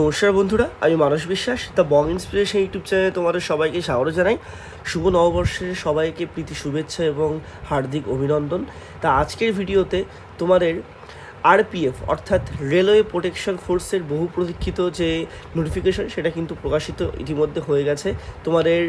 নমস্কার বন্ধুরা, আমি মানস বিশ্বাস দ্য বং ইন্সপিরেশন ইউটিউব চ্যানেলে তোমাদের সবাইকে স্বাগত জানাই। শুভ নববর্ষের সবাইকে প্রীতি, শুভেচ্ছা এবং হার্দিক অভিনন্দন। তা আজকের ভিডিওতে তোমাদের আরপিএফ অর্থাৎ রেলওয়ে প্রোটেকশন ফোর্সের বহু প্রতীক্ষিত যে নোটিফিকেশন সেটা কিন্তু প্রকাশিত ইতিমধ্যে হয়ে গেছে। তোমাদের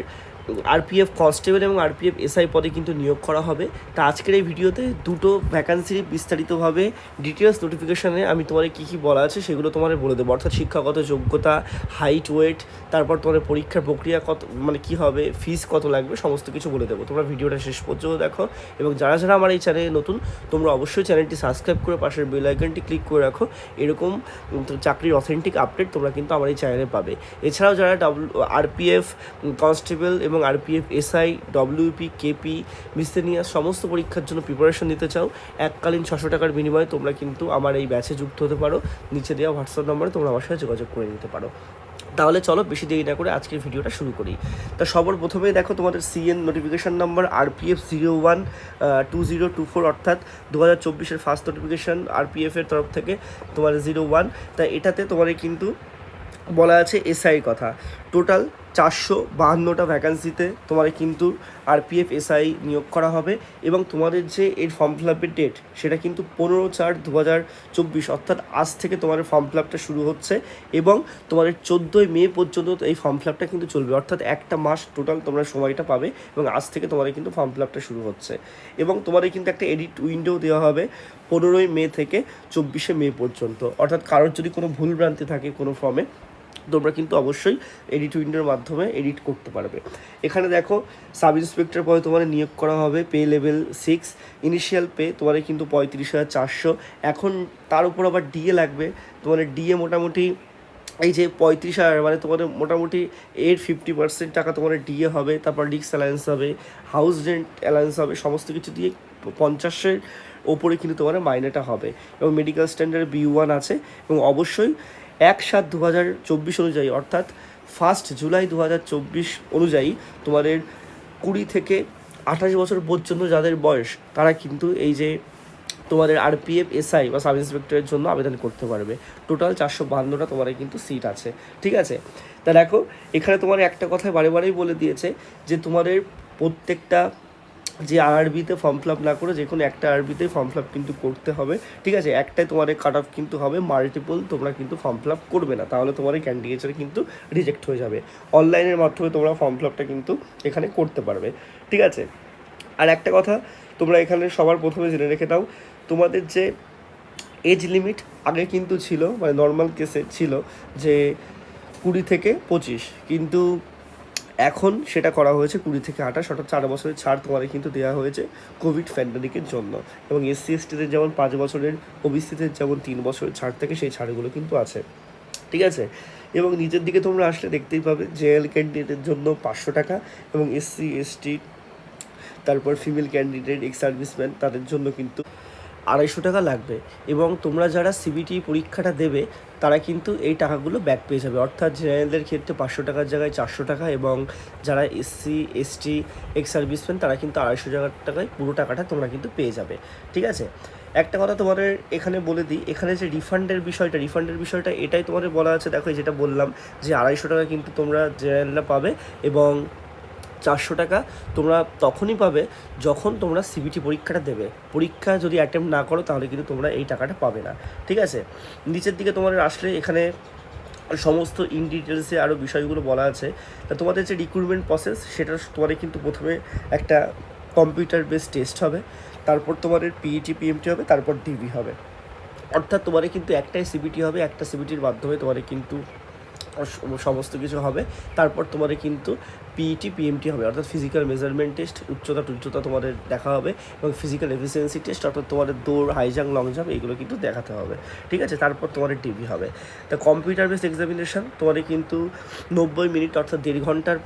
আরপিএফ কনস্টেবল এবং আরপিএফ এসআই পদে কিন্তু নিয়োগ করা হবে। তা আজকের এই ভিডিওতে দুটো ভ্যাকান্সির বিস্তারিতভাবে ডিটেলস নোটিফিকেশানে আমি তোমার কী কী বলা আছে সেগুলো তোমার বলে দেবো। অর্থাৎ শিক্ষাগত যোগ্যতা হাইট ওয়েট তারপর তোমার পরীক্ষার প্রক্রিয়া কত মানে কী হবে ফিস কত লাগবে, সমস্ত কিছু বলে দেবো। তোমরা ভিডিওটা শেষ পর্যন্ত দেখো এবং যারা যারা আমার এই চ্যানেলে নতুন, তোমরা অবশ্যই চ্যানেলটি সাবস্ক্রাইব করে পাশের বেল আইকনটি ক্লিক করে রাখো। এরকম চাকরির অথেন্টিক আপডেট তোমরা কিন্তু আমার এই চ্যানেলে পাবে। এছাড়াও যারা ডাব্লু আরপিএফ কনস্টেবল এবং RPF SI WP KP miscellaneous সমস্ত পরীক্ষার জন্য প্রিপারেশন নিতে চাও, এককালীন ছশো টাকার বিনিময়ে তোমরা কিন্তু আমার এই ব্যাচে যুক্ত হতে পারো। নিচে দেওয়া হোয়াটসঅ্যাপ নম্বরে তোমরা আমার সাথে যোগাযোগ করে নিতে পারো। তাহলে চলো বেশি দেরি না করে আজকের ভিডিওটা শুরু করি। তা সবার প্রথমেই দেখো তোমাদের CEN notification number RPF zero one two zero two four অর্থাৎ দু হাজার চব্বিশের ফার্স্ট নোটিফিকেশান আরপিএফের তরফ থেকে তোমার জিরো ওয়ান তা এটাতে তোমাদের কিন্তু বলা আছে এসআই কথা। টোটাল চারশো বাহান্নটা ভ্যাকান্সিতে তোমার কিন্তু আরপিএফ এসআই নিয়োগ করা হবে এবং তোমাদের যে এর ফর্ম ফিল আপের ডেট সেটা কিন্তু পনেরো চার দু হাজার চব্বিশ, অর্থাৎ আজ থেকে তোমার ফর্ম ফিল আপটা শুরু হচ্ছে এবং তোমাদের চোদ্দোই মে পর্যন্ত এই ফর্ম ফিল আপটা কিন্তু চলবে। অর্থাৎ একটা মাস টোটাল তোমরা সময়টা পাবে এবং আজ থেকে তোমাদের কিন্তু ফর্ম ফিল আপটা শুরু হচ্ছে। এবং তোমাদের কিন্তু একটা এডিট উইন্ডো দেওয়া হবে পনেরোই মে থেকে চব্বিশে মে পর্যন্ত। অর্থাৎ কারোর যদি কোনো ভুল ভ্রান্তি থাকে কোনো ফর্মে তোমরা কিন্তু অবশ্যই এডিট উইন্ডোর মাধ্যমে এডিট করতে পারবে। এখানে দেখো সাব ইন্সপেক্টর পদে তোমার নিয়োগ করা হবে pay level six initial pay তোমার কিন্তু পঁয়ত্রিশ হাজার চারশো। এখন তার উপর আবার ডিএ লাগবে তোমার ডিএ মোটামুটি এই যে পঁয়ত্রিশ হাজার মানে তোমাদের মোটামুটি এর ফিফটি পার্সেন্ট টাকা তোমার ডিএ হবে, তারপর ডিক্স অ্যালায়েন্স হবে হাউস রেন্ট অ্যালায়েন্স হবে, সমস্ত কিছু দিয়ে পঞ্চাশের ওপরে কিন্তু তোমার মাইনেটা হবে। এবং মেডিকেল স্ট্যান্ডার্ড বি ওয়ান আছে, এবং অবশ্যই এক সাত দু হাজার চব্বিশ অনুযায়ী, অর্থাৎ ফার্স্ট জুলাই দু হাজার চব্বিশ অনুযায়ী তোমাদের কুড়ি থেকে আঠাশ বছর পর্যন্ত যাদের বয়স, তারা কিন্তু এই যে তোমাদের আরপিএফ এসআই বা সাব ইন্সপেক্টরের জন্য আবেদন করতে পারবে। টোটাল চারশো বাহান্নটা তোমার কিন্তু সিট আছে। ঠিক আছে? তা দেখো, এখানে তোমার একটা কথা বারে বারেই বলে দিয়েছে যে তোমাদের প্রত্যেকটা যে আরবিতে ফর্ম ফিল আপ না করে যে কোনো একটা আরবিতে ফর্ম ফিল আপ কিন্তু করতে হবে। ঠিক আছে? একটাই তোমাদের কাট অফ কিন্তু হবে মাল্টিপল তোমরা কিন্তু ফর্ম ফিল আপ করবে না। তাহলে তোমার ক্যান্ডিডেটরা কিন্তু রিজেক্ট হয়ে যাবে। অনলাইনের মাধ্যমে তোমরা ফর্ম ফিল আপটা কিন্তু এখানে করতে পারবে। ঠিক আছে? আর একটা কথা, তোমরা এখানে সবার প্রথমে জেনে রেখে দাও, তোমাদের যে এজ লিমিট আগে কিন্তু ছিল মানে নর্মাল কেসে ছিল যে কুড়ি থেকে পঁচিশ। কিন্তু এখন সেটা করা হয়েছে কুড়ি থেকে আঠাশ, অর্থাৎ চার বছরের ছাড় তোমাদের কিন্তু দেওয়া হয়েছে কোভিড প্যান্ডামিকের জন্য। এবং এসসি এসটিদের যেমন পাঁচ বছরের ওবিসিদের যেমন তিন বছরের ছাড় থাকে সেই ছাড়গুলো কিন্তু আছে। ঠিক আছে? এবং নিচের দিকে তোমরা আসলে দেখতেই পাবে জেএল ক্যান্ডিডেটের জন্য পাঁচশো টাকা এবং এসসি এসটি তারপর ফিমেল ক্যান্ডিডেট এক্স সার্ভিসম্যান তাদের জন্য কিন্তু আড়াইশো টাকা লাগবে। এবং তোমরা যারা সিবিটি পরীক্ষাটা দেবে তারা কিন্তু এই টাকাগুলো ব্যাক পেয়ে যাবে। অর্থাৎ জেনারেলদের ক্ষেত্রে পাঁচশো টাকার জায়গায় চারশো টাকা এবং যারা এসসি এসটি এক্স সার্ভিসম্যান তারা কিন্তু আড়াইশো টাকার টাকায় পুরো টাকাটা তোমরা কিন্তু পেয়ে যাবে। ঠিক আছে? একটা কথা তোমাদের এখানে বলে দিই, এখানে যে রিফান্ডের বিষয়টা রিফান্ডের বিষয়টা এটাই তোমাদের বলা আছে। দেখো যেটা বললাম যে আড়াইশো টাকা কিন্তু তোমরা জেনারেলরা পাবে এবং চারশো টাকা তোমরা তখনই পাবে যখন তোমরা সিবিটি পরীক্ষাটা দেবে। পরীক্ষা যদি অ্যাটেম্প না করো, তাহলে কিন্তু তোমরা এই টাকাটা পাবে না। ঠিক আছে? নিচের দিকে তোমাদের আসলে এখানে সমস্ত ইন ডিটেলসে আরও বিষয়গুলো বলা আছে। তা তোমাদের যে রিক্রুটমেন্ট প্রসেস সেটা তোমাদের কিন্তু প্রথমে একটা কম্পিউটার বেস টেস্ট হবে। তারপর তোমাদের পিইটি পিএমটি হবে, তারপর ডিবি হবে। অর্থাৎ তোমাদের কিন্তু একটাই সিবিটি হবে, একটা সিবিটির মাধ্যমে তোমাদের কিন্তু সমস্ত কিছু হবে। তারপর তোমাদের কিন্তু পিইটি পিএমটি হবে। অর্থাৎ ফিজিক্যাল মেজারমেন্ট টেস্ট উচ্চতা টুচ্চতা তোমাদের দেখা হবে এবং ফিজিক্যাল এফিসিয়েন্সি টেস্ট অর্থাৎ তোমাদের দৌড় হাই জাম্প লং জাম্প এগুলো কিন্তু দেখাতে হবে। ঠিক আছে? তারপর তোমাদের টিভি হবে। তা কম্পিউটার বেস এক্সামিনেশন তোমাদের কিন্তু নব্বই মিনিট, অর্থাৎ দেড় ঘণ্টার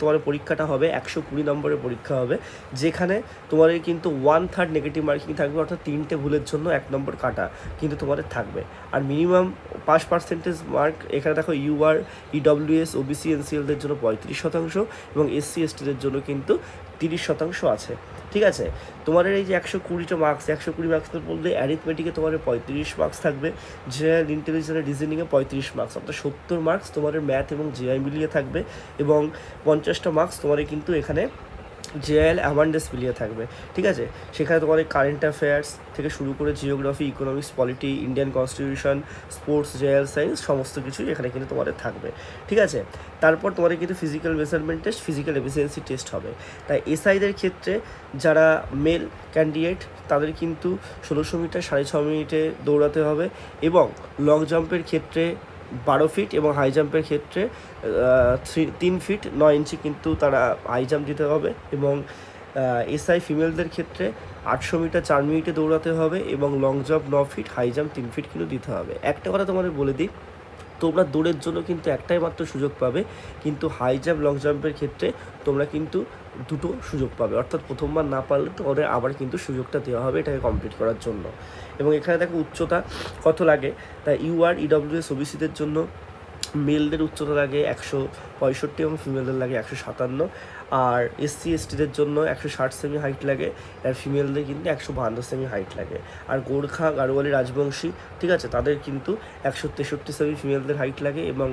তোমার পরীক্ষাটা হবে। একশো কুড়ি নম্বরের পরীক্ষা হবে। যেখানে তোমাদের কিন্তু ওয়ান থার্ড নেগেটিভ মার্কিং থাকবে, অর্থাৎ তিনটে ভুলের জন্য এক নম্বর কাটা কিন্তু তোমাদের থাকবে। আর মিনিমাম পাঁচ পার্সেন্টেজ মার্ক এখানে দেখো ইউআর ইডব্লিউএস ওবিসি এনসিএলদের জন্য পঁয়ত্রিশ শতাংশ। এবং এসসি এসটিদের জন্য কিন্তু তিরিশ শতাংশ আছে। ঠিক আছে? তোমার এই যে একশো কুড়িটা মার্কস একশো কুড়ি মার্কস বললে অ্যারিথমেটিকে তোমার পঁয়ত্রিশ মার্কস থাকবে জেনারেল ইন্টেলিজেন্স রিজনিংয়ে পঁয়ত্রিশ মার্কস অর্থাৎ সত্তর মার্কস তোমাদের ম্যাথ এবং জিআই মিলিয়ে থাকবে এবং পঞ্চাশটা মার্কস তোমার কিন্তু এখানে জেএল অ্যামান্ডেস মিলিয়ে থাকবে, ঠিক আছে? সেখানে তোমাদের কারেন্ট অ্যাফেয়ার্স থেকে শুরু করে geography economics polity Indian constitution sports JL science সমস্ত কিছুই এখানে কিন্তু তোমাদের থাকবে, ঠিক আছে? তারপর তোমাদের কিন্তু physical measurement test physical efficiency test হবে। তাই এসআইদের ক্ষেত্রে যারা মেল ক্যান্ডিডেট তাদের কিন্তু ষোলোশো মিটার সাড়ে ছ মিনিটে দৌড়াতে হবে এবং লং জাম্পের ক্ষেত্রে বারো ফিট এবং হাই জাম্পের ক্ষেত্রে থ্রি তিন ফিট নয় ইঞ্চি কিন্তু তারা হাই জাম্প দিতে হবে এবং এসআই ফিমেলদের ক্ষেত্রে আটশো মিটার চার মিনিটে দৌড়াতে হবে এবং লং জাম্প ন ফিট হাই জাম্প তিন ফিট কিন্তু দিতে হবে। একটা কথা তোমাদের বলে দিই তোমরা দৌড়ের জন্য কিন্তু একটাই মাত্র সুযোগ পাবে, কিন্তু হাই জাম্প লং জাম্পের ক্ষেত্রে তোমরা কিন্তু দুটো সুযোগ পাবে। অর্থাৎ প্রথমবার না পারলে তোমাদের আবার কিন্তু সুযোগটা দেওয়া হবে এটাকে কমপ্লিট করার জন্য। এবং এখানে দেখো উচ্চতা কত লাগে? তাই ইউআর ইডব্লিউএস ওবিসিদের জন্য মেলদের উচ্চতা লাগে একশো পঁয়ষট্টি এবং ফিমেলদের লাগে একশো সাতান্ন। আর এসসি এসটিদের জন্য একশো ষাট সেমি হাইট লাগে। আর ফিমেলদের কিন্তু একশো বাহান্ন সেমি হাইট লাগে। আর গোর্খা গাড়োয়ালি রাজবংশী, ঠিক আছে, তাদের কিন্তু একশো তেষট্টি সেমি ফিমেলদের হাইট লাগে এবং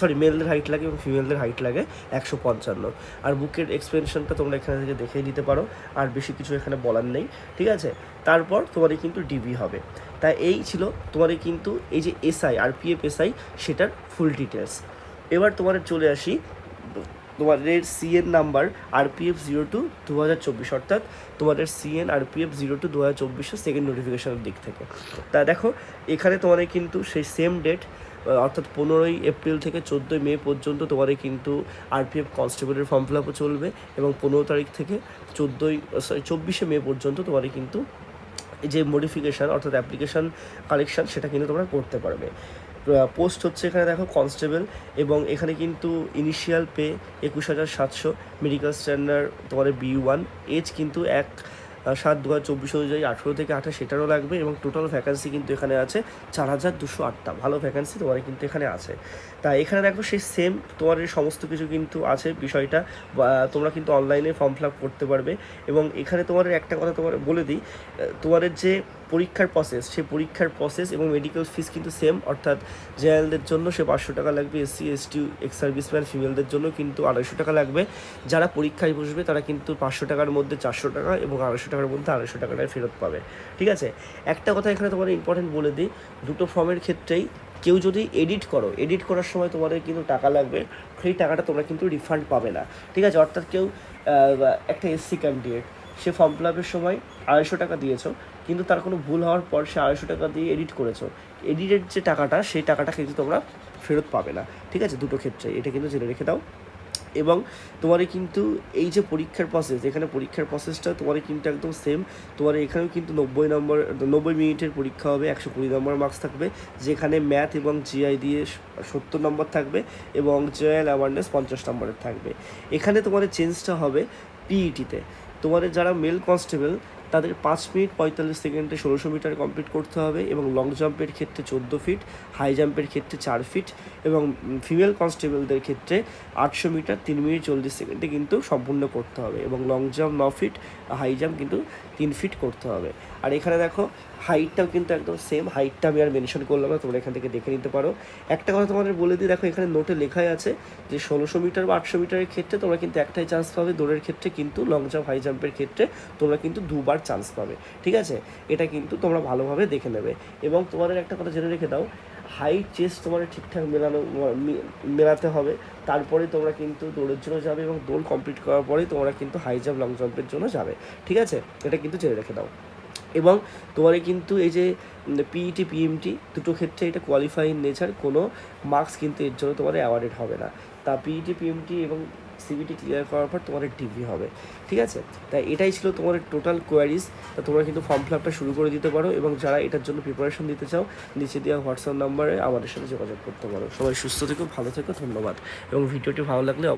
সরি মেলদের হাইট লাগে এবং ফিমেলদের হাইট লাগে একশো পঞ্চান্ন। আর বুকের এক্সপেনশনটা তোমরা এখানে থেকে দেখেই নিতে পারো। আর বেশি কিছু এখানে বলার নেই, ঠিক আছে? তারপর তোমাদের কিন্তু ডিবি হবে। তাই এই ছিল তোমাদের কিন্তু এই যে SI R P PF SI সেটার ফুল ডিটেলস এবার তোমাদের চলে আসি তোমাদের CEN number RPF zero two দু হাজার চব্বিশ, অর্থাৎ তোমাদের সিএন আরপিএফ জিরো টু দু হাজার চব্বিশের সেকেন্ড নোটিফিকেশনের দিক থেকে। তা দেখো, এখানে তোমাদের কিন্তু সেই সেম ডেট অর্থাৎ পনেরোই এপ্রিল থেকে চোদ্দোই মে পর্যন্ত তোমাদের কিন্তু আরপিএফ কনস্টেবলের ফর্ম ফিল আপও চলবে এবং পনেরো তারিখ থেকে চোদ্দোই সরি চব্বিশে মে পর্যন্ত তোমাদের কিন্তু যে মডিফিকেশান অর্থাৎ অ্যাপ্লিকেশান কালেকশান সেটা কিন্তু তোমরা করতে পারবে। পোস্ট হচ্ছে এখানে দেখো কনস্টেবল এবং এখানে কিন্তু ইনিশিয়াল পে একুশ হাজার সাতশো মেডিকেল স্ট্যান্ডার্ড তোমাদের বি ওয়ান এজ কিন্তু এক সাত দু হাজার চব্বিশ অনুযায়ী আঠেরো থেকে আঠাশ সেটারও লাগবে এবং টোটাল ভ্যাকান্সি কিন্তু এখানে আছে চার হাজার দুশো আটটা। ভালো ভ্যাকান্সি তোমার কিন্তু এখানে আছে। তা এখানে দেখো সেই সেম তোমার সমস্ত কিছু কিন্তু আছে বিষয়টা। তোমরা কিন্তু অনলাইনে ফর্ম ফিল আপ করতে পারবে। এবং এখানে তোমার একটা কথা তোমার বলে দিই তোমাদের যে পরীক্ষার প্রসেস সেই পরীক্ষার প্রসেস এবং মেডিকেল ফিস কিন্তু সেম অর্থাৎ জেনারেলদের জন্য সে পাঁচশো টাকা লাগবে এসসি এসটি এক্স সার্ভিসম্যান ফিমেলদের জন্য কিন্তু আড়াইশো টাকা লাগবে। যারা পরীক্ষায় বসবে, তারা কিন্তু পাঁচশো টাকার মধ্যে চারশো টাকা এবং আড়াইশো টাকার মধ্যে আড়াইশো টাকাটাই ফেরত পাবে। ঠিক আছে? একটা কথা এখানে তোমার ইম্পর্টেন্ট বলে দিই, দুটো ফর্মের ক্ষেত্রেই কেউ যদি এডিট করো এডিট করার সময় তোমাদের কিন্তু টাকা লাগবে, সেই টাকাটা তোমরা কিন্তু রিফান্ড পাবে না। ঠিক আছে? অর্থাৎ কেউ একটা এসসি ক্যান্ডিডেট সে ফর্ম ফিল আপের সময় আড়াইশো টাকা দিয়েছ কিন্তু তার কোনো ভুল হওয়ার পর সে আড়াইশো টাকা দিয়ে এডিট করেছ। এডিটের যে টাকাটা, সেই টাকাটা কিন্তু তোমরা ফেরত পাবে না। ঠিক আছে? দুটো ক্ষেত্রে। এটা কিন্তু জেনে রেখে দাও। এবং তোমার কিন্তু এই যে পরীক্ষার প্রসেস এখানে পরীক্ষার প্রসেসটা তোমার কিন্তু একদম সেম তোমার এখানেও কিন্তু নব্বই নম্বর, নব্বই মিনিটের পরীক্ষা হবে, একশো কুড়ি নম্বর মার্কস থাকবে, যেখানে ম্যাথ এবং জিআই দিয়ে সত্তর নম্বর থাকবে এবং জেনারেল অ্যাওয়ারনেস পঞ্চাশ নম্বরের থাকবে। এখানে তোমাদের চেঞ্জটা হবে পিইটিতে তোমাদের যারা মেল কনস্টেবল তাদের পাঁচ মিনিট পঁয়তাল্লিশ সেকেন্ডে ষোলোশো মিটার কমপ্লিট করতে হবে এবং লং জাম্পের ক্ষেত্রে চোদ্দ ফিট হাই জাম্পের ক্ষেত্রে চার ফিট এবং ফিমেল কনস্টেবলদের ক্ষেত্রে আটশো মিটার তিন মিনিট চল্লিশ সেকেন্ডে কিন্তু সম্পূর্ণ করতে হবে এবং লং জাম্প ন ফিট হাই জাম্প কিন্তু তিন ফিট করতে হবে। আর এখানে দেখো হাইটটাও কিন্তু একদম সেম হাইটটা আমি আর মেনশন করলাম না, তোমরা এখান থেকে দেখে নিতে পারো। একটা কথা তোমাদের বলে দিই, দেখো এখানে নোটে লেখাই আছে যে, ষোলোশো মিটার বা আটশো মিটারের ক্ষেত্রে তোমরা কিন্তু একটাই চান্স পাবে, দৌড়ের ক্ষেত্রে কিন্তু লং জাম্প হাই জাম্পের ক্ষেত্রে তোমরা কিন্তু দুবার চান্স পাবে, ঠিক আছে? এটা কিন্তু তোমরা ভালোভাবে দেখে নেবে। এবং তোমাদের একটা কথা জেনে রেখে দাও হাইট চেস্ট তোমার ঠিকঠাক মেলানো মেলাতে হবে। তারপরে তোমরা কিন্তু দৌড়ের জন্য যাবে এবং দৌড় কমপ্লিট করার পরেই তোমরা কিন্তু হাই জাম্প লং জাম্পের জন্য যাবে, ঠিক আছে? এটা কিন্তু জেনে রেখে দাও। এবং তোমার কিন্তু এই যে পিইটি পিএমটি দুটো ক্ষেত্রে এটা কোয়ালিফাইং নেচার কোনো মার্কস কিন্তু এর জন্য তোমার অ্যাওয়ার্ডেড হবে না। তা পিইটি পিএমটি এবং সিবিটি ক্লিয়ার করার পর তোমার ডিভি হবে। ঠিক আছে? তাই এটাই ছিল তোমার টোটাল কোয়ারিজ তা তোমরা কিন্তু ফর্ম ফিল আপটা শুরু করে দিতে পারো এবং যারা এটার জন্য প্রিপারেশন দিতে চাও, নিচে দেওয়া হোয়াটসঅ্যাপ নাম্বারে আমাদের সাথে যোগাযোগ করতে পারো। সবাই সুস্থ থেকো, ভালো থেকো, ধন্যবাদ। এবং ভিডিওটি ভালো লাগলে